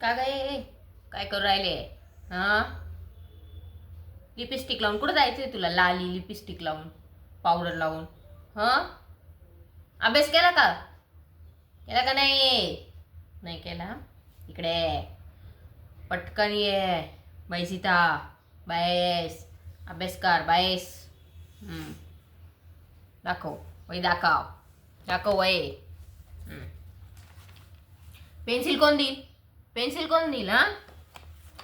का काय काय करू राहिले? हा? लिपस्टिक लावून कुठं जायचं आहे तुला? लाली लिपस्टिक लावून पावडर लावून. हां? अभ्यास केला का? केला का नाही? नाही केला. इकडे पटकन ये. बैसिता बायस. अभ्यास कर बायस. दाखव. वय दाखव. दाखव वय पेन्सिल कोण देईल? पेन्सिल कोण देईल हां?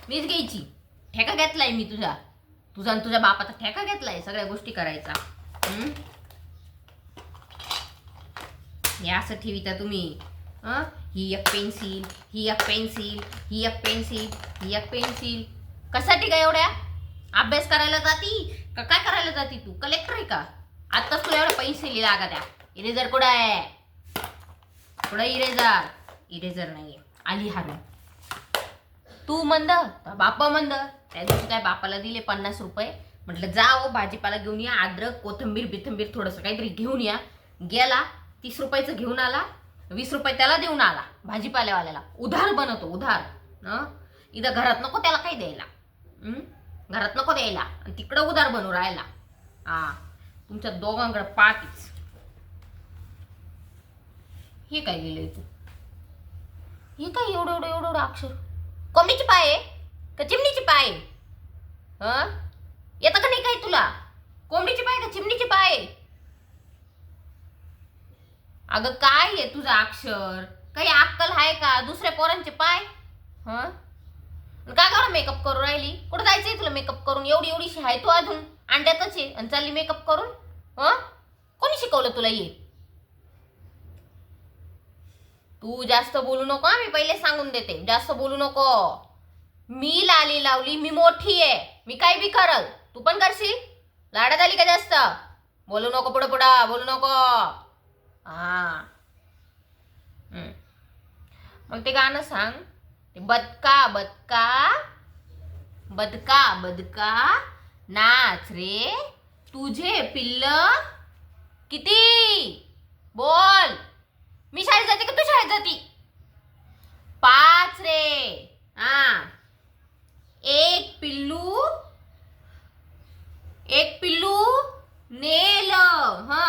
मीच घ्यायची. ठेका घेतलाय मी तुझा. तुझा आणि तुझ्या बापाचा ठेका घेतलाय सगळ्या गोष्टी करायचा. हे असं ठेविता तुम्ही. हां? ही एक पेन्सिल ही एक पेन्सिल ही एक पेन्सिल ही एक पेन्सिल. कशासाठी काय एवढ्या? अभ्यास करायला जाती? का काय करायला जाती तू? कलेक्टर आहे का? आत्ताच तुला एवढ्या पेन्सिली लागा त्या इरेजर कुठं आहे? कुठं इरेजर? इरेजर नाहीये. आली हारून. तू मंद तर बापा मंद. त्या दिवशी काय बापाला दिले पन्नास रुपये? म्हटलं जा हो भाजीपाला घेऊन या अद्रक कोथंबीर बिथंबीर थोडंसं काहीतरी घेऊन या. गेला तीस रुपयाचं घेऊन आला वीस रुपये त्याला देऊन आला भाजीपाल्यावाल्याला. उधार बनवतो उधार. हं? इथं घरात नको त्याला काही द्यायला. घरात नको द्यायला. आणि तिकडं उधार बनू राहायला हा. तुमच्या दोघांकडे पाठीच. हे काय लिहिलंय तू? हे काय एवढं एवढं एवढं एवढं अक्षर? कोंबडीची पाय आहे का चिमणीची पाय? हं? येतं का नाही काय तुला? कोंबडीची पाय का चिमणीची पाय? अगं काय आहे तुझं अक्षर? काही अक्कल आहे का दुसऱ्या पोरांचे पाय? हं? काय करा मेकअप करून राहिली? कुठं जायचंय तुला मेकअप करून? एवढी एवढीशी आहे तू अजून? अंड्यातच आहे आणि चालली मेकअप करून? हं? कोणी शिकवलं तुला ये तू जास्त बोलू नको मी पहिले सांगून देते. जास्त बोलू नको. मी लाली लावली मी मोठी आहे. मी काय बी करल. तू पण करशील? लाडात आली का जास्त? बोलू नको पुढं पुढं बोलू नको. हा. मग ते गाणं सांग. ते बदका बदका बदका बदका नाच रे. तुझे पिल्ल किती? बोल. मी शाळेत जाते का तू होती पाच रे. हा. एक पिल्लू एक पिल्लू नेल. हा.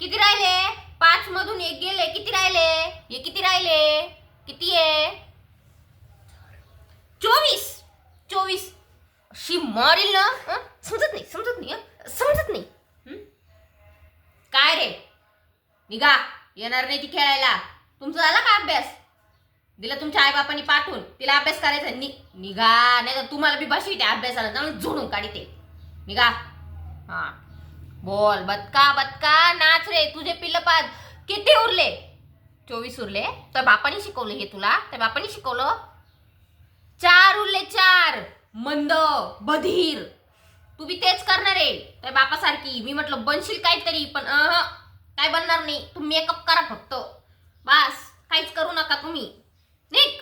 किती राहिले? पाच मधून एक गेले. किती राहिले? हे किती राहिले? किती आहे? चोवीस. चोवीस. अशी मारील ना. समजत नाही समजत नाही समजत नाही. काय रे? निघा. येणार नाही ती खेळायला. तुमचा झाला का अभ्यास? दिला तुमच्या आईबापांनी पाठवून तिला अभ्यास करायचा. नि निघा नाही तर तुम्हाला बी भाषी त्या अभ्यासाला. जाऊन झोडून काढते निघा. हा. बोल बदका बदका नाच रे तुझे पिल्लपाद किती उरले? चोवीस उरले. तर बापाने शिकवलं हे तुला. त्या बापाने शिकवलं. चार उरले चार. मंद बधीर. तू बी तेच करणार आहे. त्या बापासारखी. मी म्हटलं बनशील काहीतरी पण अह काय बनणार नाही. तू मेकअप करा फक्त बस काहीच करू नका तुम्ही निक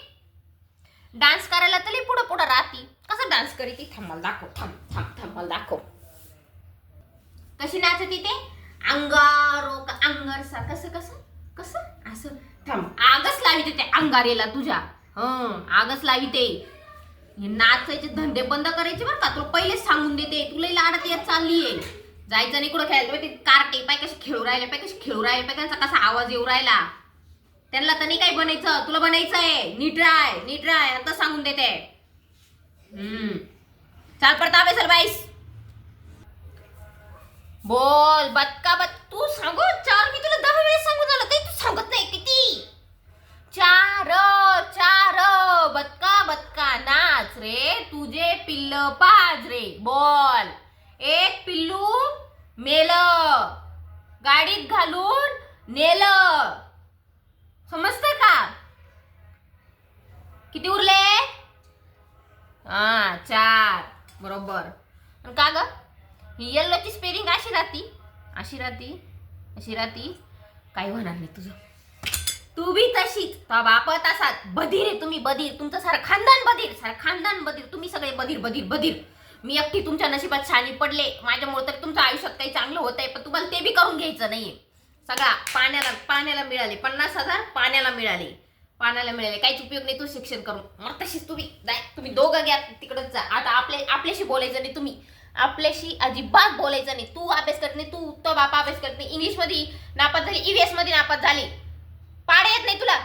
डान्स करायला तरी पुढं पुढं राहती. कसं डान्स करी ती थांब मला दाखव. थांब थांब थांब मला दाखव. कशी नाचती ते अंगारो का अंगार सा कसं कसं? कसं? असं. थांब. आगच लावी ते अंगारेला तुझ्या. हं आगच लावी ते नाचायचे धंदे बंद करायचे बरं का. तुला पहिलेच सांगून देते. तुला लाडत येत चालली आहे जायचं नाही कुठं खेळायचं ते कार्टे पाय कशी खेळू राहिले पाय कशी खेळू राहिले पाय त्यांचा कसा आवाज येऊ राहिला. त्यांना तर नाही काय बनायचं. तुला बनायचं आहे नीट राय नीट राय आता सांगून देते. हम्म. चाल पडता सर बाईस. बोल बदका बत तू सांगू? चार मी तुला दहा वेळेस सांगू झालं काही तू सांगत नाही किती. चार चार बदका बदका. नाच रे. तुझे पिल्ल पाज रे. बोल. एक पिल्लू मेल. गाडीत घालून नेलं. समजतंय का? किती उरले? हा चार. बरोबर. आणि का ग? ही येल्लोची स्पेलिंग अशी राहती. अशी राहती. अशी राहती. काही होणार नाही तुझं. तू बी तशीच. तो बाप तसात बधीर आहे तुम्ही बधीर. तुमचं सारं खानदान बधीर. सारं खानदान बधीर. तुम्ही सगळे बधीर बधीर बधीर. मी एकटी तुमच्या नशिबात छानी पडले. माझ्यामुळे तर तुमचं आयुष्यात काही चांगलं होत आहे पण तुम्हाला ते बी करून घ्यायचं नाहीये. सगळा पाण्याला पाण्याला मिळाले. पन्नास हजार पाण्याला मिळाले. पाण्याला मिळाले. काहीच उपयोग नाही तू शिक्षण करून. मग तशीच तुम्ही नाही तुम्ही दोघं घ्या तिकडंच जा. आता आपले आपल्याशी बोलायचं नाही तुम्ही. आपल्याशी अजिबात बोलायचं नाही. तू अभ्यास करत नाही तू तो बापा अभ्यास करत नाही. इंग्लिशमध्ये नापास झाली ईव्हीएसमध्ये नापास झाली. पाडे येत नाही तुला.